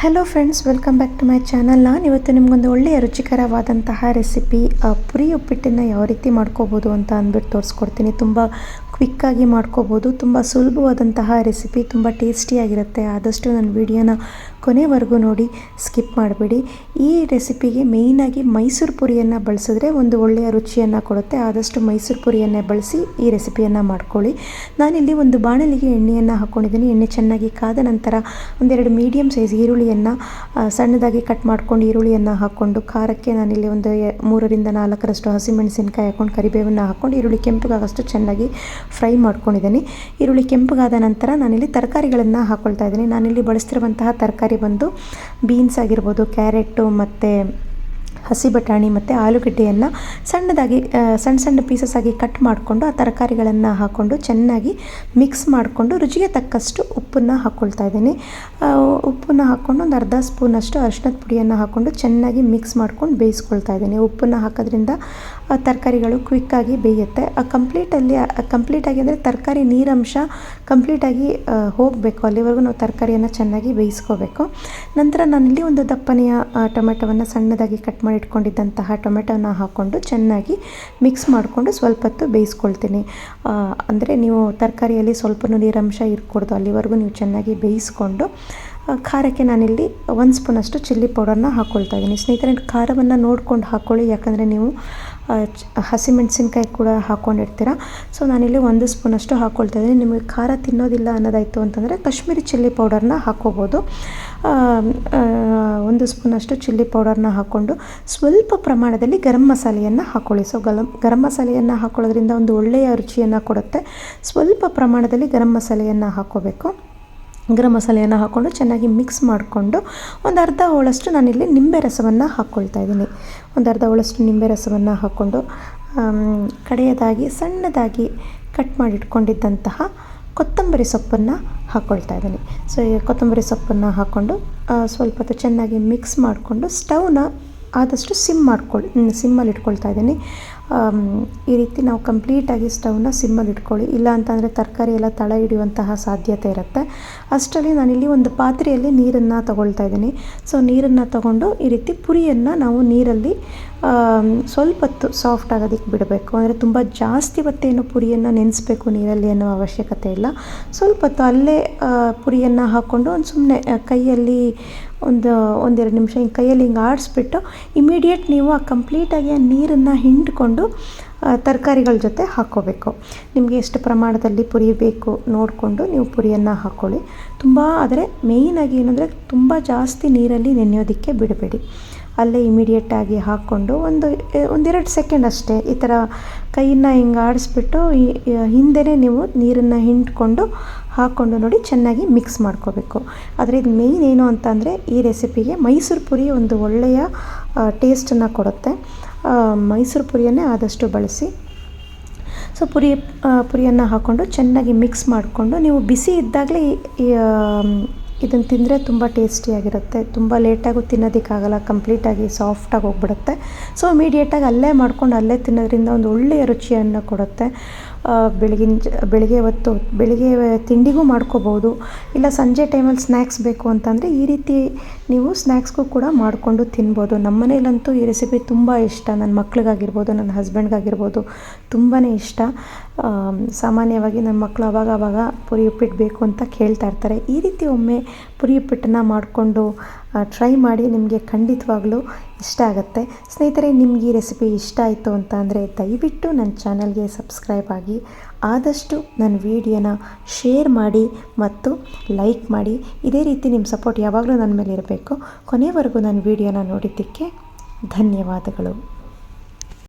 Hello friends welcome back to my channel ನಾನು ಇವತ್ತು ನಿಮಗೊಂದು ಒಳ್ಳೆಯ ರುಚಿಕರವಾದಂತಹ ರೆಸಿಪಿ ಪುರಿ ಉಪ್ಪಿಟ್ಟನ್ನು ಯಾವ ರೀತಿ ಮಾಡ್ಕೋಬೋದು ಅಂತ ಅಂದ್ಬಿಟ್ಟು ತೋರಿಸ್ಕೊಡ್ತೀನಿ. ತುಂಬ ಕ್ವಿಕ್ಕಾಗಿ ಮಾಡ್ಕೋಬೋದು. ತುಂಬ ಸುಲಭವಾದಂತಹ ರೆಸಿಪಿ ತುಂಬ ಟೇಸ್ಟಿಯಾಗಿರುತ್ತೆ ಆದಷ್ಟು ನನ್ನ ವಿಡಿಯೋನ ಕೊನೆವರೆಗೂ ನೋಡಿ ಸ್ಕಿಪ್ ಮಾಡಬೇಡಿ. ಈ ರೆಸಿಪಿಗೆ ಮೇಯ್ನಾಗಿ ಮೈಸೂರು ಪುರಿಯನ್ನು ಬಳಸಿದ್ರೆ ಒಂದು ಒಳ್ಳೆಯ ರುಚಿಯನ್ನು ಕೊಡುತ್ತೆ. ಆದಷ್ಟು ಮೈಸೂರು ಪುರಿಯನ್ನೇ ಬಳಸಿ ಈ ರೆಸಿಪಿಯನ್ನು ಮಾಡ್ಕೊಳ್ಳಿ. ನಾನಿಲ್ಲಿ ಒಂದು ಬಾಣಲಿಗೆ ಎಣ್ಣೆಯನ್ನು ಹಾಕ್ಕೊಂಡಿದ್ದೀನಿ ಎಣ್ಣೆ ಚೆನ್ನಾಗಿ ಕಾದ ನಂತರ ಒಂದೆರಡು ಮೀಡಿಯಮ್ ಸೈಜ್ ಈರುಳ್ಳಿಯನ್ನು ಸಣ್ಣದಾಗಿ ಕಟ್ ಮಾಡ್ಕೊಂಡು ಈರುಳ್ಳಿಯನ್ನು ಹಾಕ್ಕೊಂಡು ಖಾರಕ್ಕೆ ನಾನಿಲ್ಲಿ ಒಂದು ಮೂರರಿಂದ ನಾಲ್ಕರಷ್ಟು ಹಸಿಮೆಣಸಿನ್ಕಾಯಿ ಹಾಕ್ಕೊಂಡು ಕರಿಬೇವನ್ನು ಹಾಕ್ಕೊಂಡು ಈರುಳ್ಳಿ ಕೆಂಪಗಾಗಷ್ಟು ಚೆನ್ನಾಗಿ ಫ್ರೈ ಮಾಡ್ಕೊಂಡಿದ್ದೀನಿ. ಈರುಳ್ಳಿ ಕೆಂಪಗಾದ ನಂತರ ನಾನಿಲ್ಲಿ ತರಕಾರಿಗಳನ್ನು ಹಾಕ್ಕೊಳ್ತಾ ಇದ್ದೀನಿ. ನಾನಿಲ್ಲಿ ಬಳಸ್ತಿರುವಂತಹ ತರಕಾರಿ ಬಂದು ಬೀನ್ಸ್ ಆಗಿರ್ಬೋದು, ಕ್ಯಾರೆಟು ಮತ್ತು ಹಸಿ ಬಟಾಣಿ ಮತ್ತು ಆಲೂಗಡ್ಡೆಯನ್ನು ಸಣ್ಣದಾಗಿ ಸಣ್ಣ ಸಣ್ಣ ಪೀಸಸ್ ಆಗಿ ಕಟ್ ಮಾಡಿಕೊಂಡು ಆ ತರಕಾರಿಗಳನ್ನು ಹಾಕ್ಕೊಂಡು ಚೆನ್ನಾಗಿ ಮಿಕ್ಸ್ ಮಾಡಿಕೊಂಡು ರುಚಿಗೆ ತಕ್ಕಷ್ಟು ಉಪ್ಪನ್ನು ಹಾಕ್ಕೊಳ್ತಾ ಇದ್ದೀನಿ. ಉಪ್ಪನ್ನು ಹಾಕ್ಕೊಂಡು ಒಂದು ಅರ್ಧ ಸ್ಪೂನಷ್ಟು ಅರಿಶಿನದ ಪುಡಿಯನ್ನು ಹಾಕ್ಕೊಂಡು ಚೆನ್ನಾಗಿ ಮಿಕ್ಸ್ ಮಾಡ್ಕೊಂಡು ಬೇಯಿಸ್ಕೊಳ್ತಾ ಇದ್ದೀನಿ. ಉಪ್ಪನ್ನು ಹಾಕೋದ್ರಿಂದ ತರಕಾರಿಗಳು ಕ್ವಿಕ್ಕಾಗಿ ಬೇಯುತ್ತೆ. ಕಂಪ್ಲೀಟಲ್ಲಿ ಕಂಪ್ಲೀಟಾಗಿ ಅಂದರೆ ತರಕಾರಿ ನೀರಂಶ ಕಂಪ್ಲೀಟಾಗಿ ಹೋಗಬೇಕು. ಅಲ್ಲಿವರೆಗೂ ನಾವು ತರಕಾರಿಯನ್ನು ಚೆನ್ನಾಗಿ ಬೇಯಿಸ್ಕೋಬೇಕು. ನಂತರ ನಾನಿಲ್ಲಿ ಒಂದು ದಪ್ಪನೆಯ ಟೊಮೆಟೊವನ್ನು ಸಣ್ಣದಾಗಿ ಕಟ್ ಮಾಡಿ ಇಟ್ಕೊಂಡಿದ್ದಂತಹ ಟೊಮೆಟೊನ ಹಾಕ್ಕೊಂಡು ಚೆನ್ನಾಗಿ ಮಿಕ್ಸ್ ಮಾಡಿಕೊಂಡು ಸ್ವಲ್ಪ ಹೊತ್ತು ಬೇಯಿಸ್ಕೊಳ್ತೀನಿ. ಅಂದರೆ ನೀವು ತರಕಾರಿಯಲ್ಲಿ ಸ್ವಲ್ಪ ನೀರಂಶ ಇರ್ಕೊಡ್ದು, ಅಲ್ಲಿವರೆಗೂ ನೀವು ಚೆನ್ನಾಗಿ ಬೇಯಿಸ್ಕೊಂಡು ಖಾರಕ್ಕೆ ನಾನಿಲ್ಲಿ ಒಂದು ಸ್ಪೂನಷ್ಟು ಚಿಲ್ಲಿ ಪೌಡರ್ನ ಹಾಕ್ಕೊಳ್ತಾ ಇದ್ದೀನಿ. ಸ್ನೇಹಿತರೆ, ಖಾರವನ್ನು ನೋಡ್ಕೊಂಡು ಹಾಕ್ಕೊಳ್ಳಿ ಯಾಕಂದರೆ ನೀವು ಹಸಿಮೆಣಸಿನ್ಕಾಯಿ ಕೂಡ ಹಾಕ್ಕೊಂಡಿರ್ತೀರ ಸೊ ನಾನಿಲ್ಲಿ ಒಂದು ಸ್ಪೂನಷ್ಟು ಹಾಕ್ಕೊಳ್ತಾ ಇದ್ದೀನಿ. ನಿಮಗೆ ಖಾರ ತಿನ್ನೋದಿಲ್ಲ ಅನ್ನೋದಾಯಿತು ಅಂತಂದರೆ ಕಾಶ್ಮೀರಿ ಚಿಲ್ಲಿ ಪೌಡರ್ನ ಹಾಕ್ಕೋಬೋದು ಒಂದು ಸ್ಪೂನಷ್ಟು ಚಿಲ್ಲಿ ಪೌಡರ್ನ ಹಾಕ್ಕೊಂಡು ಸ್ವಲ್ಪ ಪ್ರಮಾಣದಲ್ಲಿ ಗರಂ ಮಸಾಲೆಯನ್ನು ಹಾಕ್ಕೊಳ್ಳಿ ಸೊ ಗಲಂ, ಗರಂ ಮಸಾಲೆಯನ್ನು ಹಾಕ್ಕೊಳ್ಳೋದ್ರಿಂದ ಒಂದು ಒಳ್ಳೆಯ ರುಚಿಯನ್ನು ಕೊಡುತ್ತೆ. ಸ್ವಲ್ಪ ಪ್ರಮಾಣದಲ್ಲಿ ಗರಂ ಮಸಾಲೆಯನ್ನು ಹಾಕ್ಕೋಬೇಕು ಗರಂ ಮಸಾಲೆಯನ್ನು ಹಾಕ್ಕೊಂಡು ಚೆನ್ನಾಗಿ ಮಿಕ್ಸ್ ಮಾಡಿಕೊಂಡು ಒಂದು ಅರ್ಧ ಹೋಳಷ್ಟು ನಾನಿಲ್ಲಿ ನಿಂಬೆ ರಸವನ್ನು ಹಾಕ್ಕೊಳ್ತಾ ಇದ್ದೀನಿ. ಒಂದು ಅರ್ಧ ಹೋಳಷ್ಟು ನಿಂಬೆ ರಸವನ್ನು ಹಾಕ್ಕೊಂಡು ಕಡೆಯದಾಗಿ, ಸಣ್ಣದಾಗಿ ಕಟ್ ಮಾಡಿಟ್ಕೊಂಡಿದ್ದಂತಹ ಕೊತ್ತಂಬರಿ ಸೊಪ್ಪನ್ನು ಹಾಕ್ಕೊಳ್ತಾ ಇದ್ದೀನಿ. ಸೊ ಈ ಕೊತ್ತಂಬರಿ ಸೊಪ್ಪನ್ನು ಹಾಕ್ಕೊಂಡು ಸ್ವಲ್ಪ ಹೊತ್ತು ಚೆನ್ನಾಗಿ ಮಿಕ್ಸ್ ಮಾಡಿಕೊಂಡು ಸ್ಟವ್ನ ಆದಷ್ಟು ಸಿಮ್ ಮಾಡ್ಕೊಳ್ಳಿ ಸಿಮ್ಮಲ್ಲಿ ಇಟ್ಕೊಳ್ತಾ ಇದ್ದೀನಿ. ಈ ರೀತಿ ನಾವು ಕಂಪ್ಲೀಟಾಗಿ ಸ್ಟವ್ನ ಸಿಮ್ಮಲ್ಲಿ ಇಟ್ಕೊಳ್ಳಿ. ಇಲ್ಲ ಅಂತಂದರೆ ತರಕಾರಿ ಎಲ್ಲ ತಳ ಹಿಡಿಯುವಂತಹ ಸಾಧ್ಯತೆ ಇರುತ್ತೆ. ಅಷ್ಟರಲ್ಲಿ ನಾನಿಲ್ಲಿ ಒಂದು ಪಾತ್ರೆಯಲ್ಲಿ ನೀರನ್ನು ತಗೊಳ್ತಾ ಇದ್ದೀನಿ. ಸೊ, ನೀರನ್ನು ತಗೊಂಡು ಈ ರೀತಿ ಪುರಿಯನ್ನು ನಾವು ನೀರಲ್ಲಿ ಸ್ವಲ್ಪ ಹೊತ್ತು ಸಾಫ್ಟ್ ಆಗೋದಕ್ಕೆ ಬಿಡಬೇಕು. ಅಂದರೆ ತುಂಬ ಜಾಸ್ತಿ ಹೊತ್ತೇನು ಪುರಿಯನ್ನು ನೆನೆಸ್ಬೇಕು ನೀರಲ್ಲಿ ಅನ್ನೋ ಅವಶ್ಯಕತೆ ಇಲ್ಲ. ಸ್ವಲ್ಪ ಹೊತ್ತು ಅಲ್ಲೇ ಪುರಿಯನ್ನು ಹಾಕ್ಕೊಂಡು ಒಂದು ಸುಮ್ಮನೆ ಕೈಯಲ್ಲಿ ಒಂದು, ಒಂದೆರಡು ನಿಮಿಷ ಹಿಂಗೆ ಕೈಯಲ್ಲಿ ಹಿಂಗೆ ಆಡಿಸ್ಬಿಟ್ಟು ಇಮಿಡಿಯೇಟ್ ನೀವು ಆ ಕಂಪ್ಲೀಟಾಗಿ ಆ ನೀರನ್ನು ಹಿಂಡ್ಕೊಂಡು ತರಕಾರಿಗಳ ಜೊತೆ ಹಾಕ್ಕೋಬೇಕು. ನಿಮಗೆ ಎಷ್ಟು ಪ್ರಮಾಣದಲ್ಲಿ ಪುರಿ ಬೇಕು ನೋಡಿಕೊಂಡು ನೀವು ಪುರಿಯನ್ನು ಹಾಕ್ಕೊಳ್ಳಿ ತುಂಬ ಆದರೆ ಮೇಯ್ನಾಗಿ ಏನಂದರೆ ತುಂಬ ಜಾಸ್ತಿ ನೀರಲ್ಲಿ ನೆನೆಯೋದಕ್ಕೆ ಬಿಡಬೇಡಿ. ಅಲ್ಲೇ ಇಮಿಡಿಯೇಟಾಗಿ ಹಾಕ್ಕೊಂಡು ಒಂದು ಒಂದೆರಡು ಸೆಕೆಂಡ್ ಅಷ್ಟೇ. ಈ ಥರ ಕೈಯನ್ನು ಹಿಂಗೆ ಆಡಿಸ್ಬಿಟ್ಟು ನೀವು ನೀರನ್ನು ಹಿಂಡ್ಕೊಂಡು ಹಾಕ್ಕೊಂಡು ನೋಡಿ ಚೆನ್ನಾಗಿ ಮಿಕ್ಸ್ ಮಾಡ್ಕೋಬೇಕು. ಆದರೆ ಇದು ಮೇಯ್ನ್ ಏನು ಅಂತ ಅಂದರೆ ಈ ರೆಸಿಪಿಗೆ ಮೈಸೂರು ಪುರಿ ಒಂದು ಒಳ್ಳೆಯ ಟೇಸ್ಟನ್ನು ಕೊಡುತ್ತೆ. ಮೈಸೂರು ಪುರಿಯನ್ನೇ ಆದಷ್ಟು ಬಳಸಿ. ಸೊ ಪುರಿ ಪುರಿಯನ್ನು ಹಾಕ್ಕೊಂಡು ಚೆನ್ನಾಗಿ ಮಿಕ್ಸ್ ಮಾಡಿಕೊಂಡು ನೀವು ಬಿಸಿ ಇದ್ದಾಗಲೇ ಇದನ್ನು ತಿಂದರೆ ತುಂಬ ಟೇಸ್ಟಿಯಾಗಿರುತ್ತೆ ತುಂಬ ಲೇಟಾಗೂ ತಿನ್ನೋದಕ್ಕಾಗಲ್ಲ, ಕಂಪ್ಲೀಟಾಗಿ ಸಾಫ್ಟಾಗಿ ಹೋಗ್ಬಿಡುತ್ತೆ. ಸೊ ಇಮಿಡಿಯೇಟಾಗಿ ಅಲ್ಲೇ ಮಾಡ್ಕೊಂಡು ಅಲ್ಲೇ ತಿನ್ನೋದ್ರಿಂದ ಒಂದು ಒಳ್ಳೆಯ ರುಚಿಯನ್ನು ಕೊಡುತ್ತೆ. ಬೆಳಗಿನ ಜ, ಬೆಳಗ್ಗೆ ಹೊತ್ತು, ಬೆಳಗ್ಗೆ ತಿಂಡಿಗೂ ಮಾಡ್ಕೋಬೋದು. ಇಲ್ಲ ಸಂಜೆ ಟೈಮಲ್ಲಿ ಸ್ನ್ಯಾಕ್ಸ್ ಬೇಕು ಅಂತಂದರೆ ಈ ರೀತಿ ನೀವು ಸ್ನ್ಯಾಕ್ಸ್ಗೂ ಕೂಡ ಮಾಡಿಕೊಂಡು ತಿನ್ಬೋದು. ನಮ್ಮ ಮನೇಲಂತೂ ಈ ರೆಸಿಪಿ ತುಂಬ ಇಷ್ಟ. ನನ್ನ ಮಕ್ಳಿಗಾಗಿರ್ಬೋದು, ನನ್ನ ಹಸ್ಬೆಂಡ್ಗಾಗಿರ್ಬೋದು ತುಂಬಾ ಇಷ್ಟ. ಸಾಮಾನ್ಯವಾಗಿ ನನ್ನ ಮಕ್ಕಳು ಅವಾಗ ಅವಾಗ ಪುರಿ ಉಪ್ಪಿಟ್ಟು ಬೇಕು ಅಂತ ಕೇಳ್ತಾ ಇರ್ತಾರೆ. ಈ ರೀತಿ ಒಮ್ಮೆ ಪುರಿ ಉಪ್ಪಿಟ್ಟನ್ನು ಮಾಡಿಕೊಂಡು ಟ್ರೈ ಮಾಡಿ ನಿಮಗೆ ಖಂಡಿತವಾಗ್ಲೂ ಇಷ್ಟ ಆಗುತ್ತೆ. ಸ್ನೇಹಿತರೆ, ನಿಮ್ಗೆ ಈ ರೆಸಿಪಿ ಇಷ್ಟ ಆಯಿತು ಅಂತ ಅಂದರೆ ದಯವಿಟ್ಟು ನನ್ನ ಚಾನಲ್ಗೆ ಸಬ್ಸ್ಕ್ರೈಬ್ ಆಗಿ, ಆದಷ್ಟು ನನ್ನ ವಿಡಿಯೋನ ಶೇರ್ ಮಾಡಿ ಮತ್ತು ಲೈಕ್ ಮಾಡಿ. ಇದೇ ರೀತಿ ನಿಮ್ಮ ಸಪೋರ್ಟ್ ಯಾವಾಗಲೂ ನನ್ನ ಮೇಲೆ ಇರಬೇಕು ಕೊನೆವರೆಗೂ ನನ್ನ ವಿಡಿಯೋನ ನೋಡಿದ್ದಕ್ಕೆ ಧನ್ಯವಾದಗಳು.